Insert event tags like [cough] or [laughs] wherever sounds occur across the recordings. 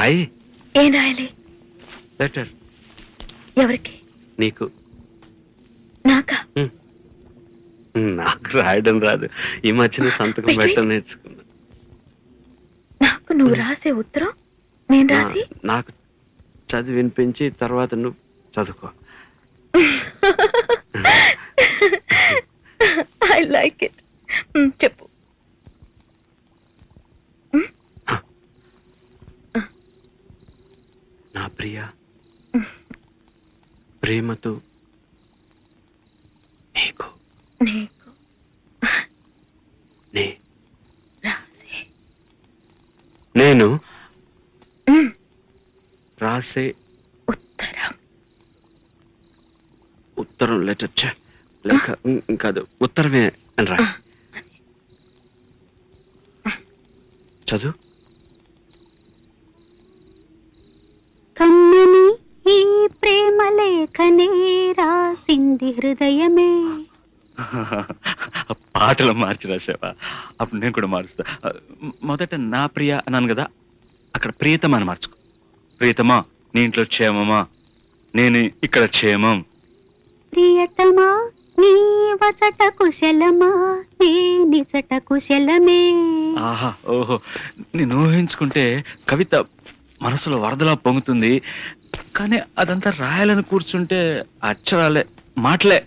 రాయి. ఏం రాయాలి? లెటర్ ఎవరికి? నీకు. నాకా? నాకు రాయడం రాదు. ఈ మధ్యన సంతకం పెట్టడం నేర్చుకున్నా. నాకు నువ్వు రాసే ఉత్తరం నేను రాసి? నాకు చదివి వినిపించి తర్వాత నువ్వు చదువుకో. ఐ లైక్ ఇట్ చెప్పు నా ప్రియ. ప్రేమతో నీకు. నేను రాసే ఉత్తరం. ఉత్తరం లెటర్. లేక కాదు ఉత్తరమే అని రా చదువు? రాసింది హృదయమే. [laughs] పాటలు మార్చి రాసావా? అప్పుడు నేను కూడా మారుస్తా. మొదట నా ప్రియ అన్నాను కదా అక్కడ ప్రియతమా అని మార్చుకో. ప్రియతమా నీ ఇంట్లో క్షేమమా? నేను ఇక్కడ క్షేమం. ప్రియతమా నీ వచట కుశలమా? నీ నిజట కుశలమే. ఆహా ఓహో నేను ఊహించుకుంటే కవిత మనసులో వరదలా పొంగుతుంది. కానీ అదంతా రాయాలని కూర్చుంటే అక్షరాలే మాటలే.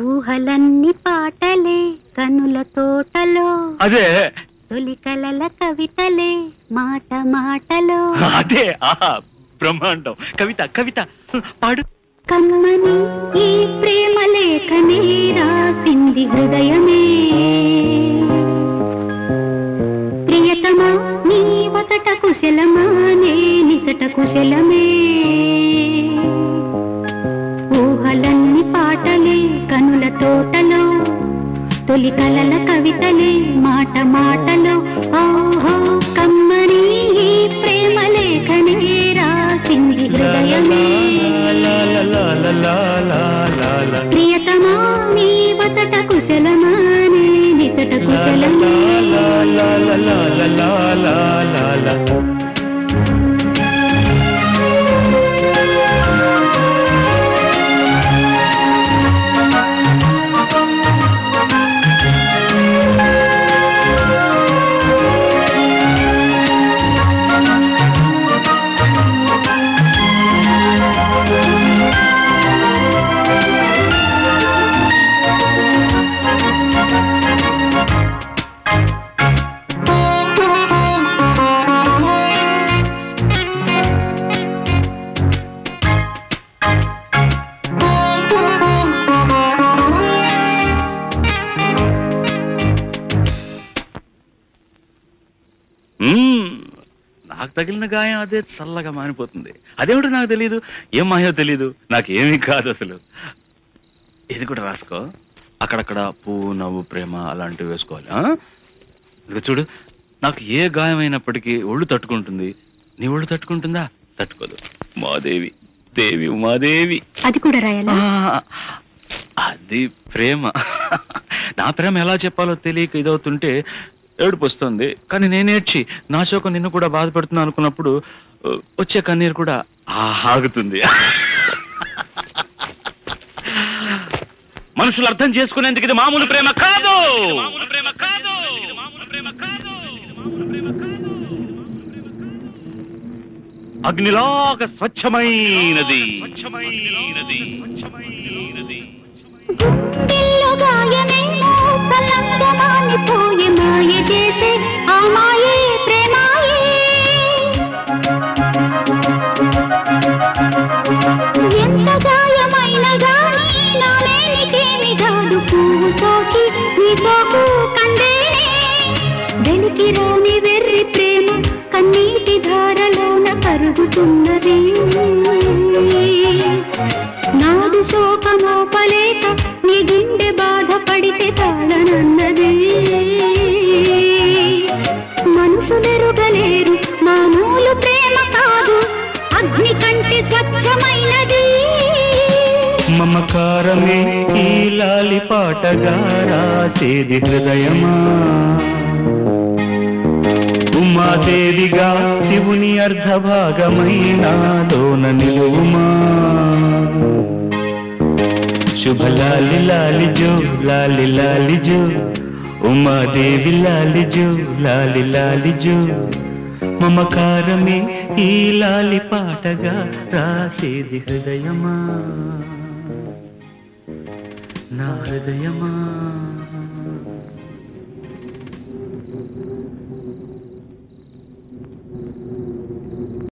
ఊహలన్నీ పాటలే కనుల తోటలో. అదే. తొలి కలల కవితలే మాట మాటలో. అదే ఆహా బ్రహ్మాండం. కవిత కవిత పాడు. కమ్మని ఈ ప్రేమ లేఖనే రాసింది హృదయమే. ప్రియతమా నీ వచట కుశలమా నే నిజట కుశలమే. తొలి కలల కవితలే మాట మాటలో ఓహో కమ్మని ప్రేమ లేఖనే రాసింది హృదయమే. ప్రియతమా నీ వచట కుశలమా నీ నిజట కుశలమా? నాకు తగిలిన గాయం అదే చల్లగా మారిపోతుంది అదేమిటో నాకు తెలియదు ఏం మాయో తెలియదు నాకేమీ కాదు అసలు. ఇది కూడా రాసుకో. అక్కడక్కడ పువ్వు నవ్వు ప్రేమ అలాంటివి వేసుకోవాలి? ఇదిగో చూడు నాకు ఏ గాయమైనప్పటికీ ఒళ్ళు తట్టుకుంటుంది. నీ ఒళ్ళు తట్టుకుంటుందా? తట్టుకోదు. మాదేవి దేవి ఉమాదేవి. అది కూడా రాయాలా? అది ప్రేమ. నా ప్రేమ ఎలా చెప్పాలో తెలియక ఇదవుతుంటే ఏడుపు వస్తుంది కానీ నేనేడ్చి నా శోకం నిన్ను కూడా బాధపడుతున్నా అనుకున్నప్పుడు వచ్చే కన్నీరు కూడా ఆ ఆగుతుంది. మనుషులు అర్థం చేసుకునేందుకు ఇది మామూలు ప్రేమ కాదు. అగ్నిలాగా స్వచ్ఛమైనది. స్వచ్ఛమైనది స్వచ్ఛమైనది. వెలికి వెర్రి ప్రేమ కన్నీటి ధారలోన కరుగుతున్నది. నాదు శోకమోపలేక నీ గుండె బాధపడితే తాళనన్నది. మనుషులెరుగలేరు మామూలు ప్రేమ కాదు అగ్ని కంటే స్వచ్ఛమైనది. మమకారమే ఈ లాలి పాటగా రాసేది హృదయమా? ఉమాదేవిగా శివుని అర్ధభాగమైన లోన నిలువుమా. శుభ లాలి లాలి జో లాలి లాలి జో. ఉమాదేవి లాలి జో లాలి లాలి జో. మమకారమే ఈ లాలి పాటగా రాసేది హృదయమా. నా హృదయమా.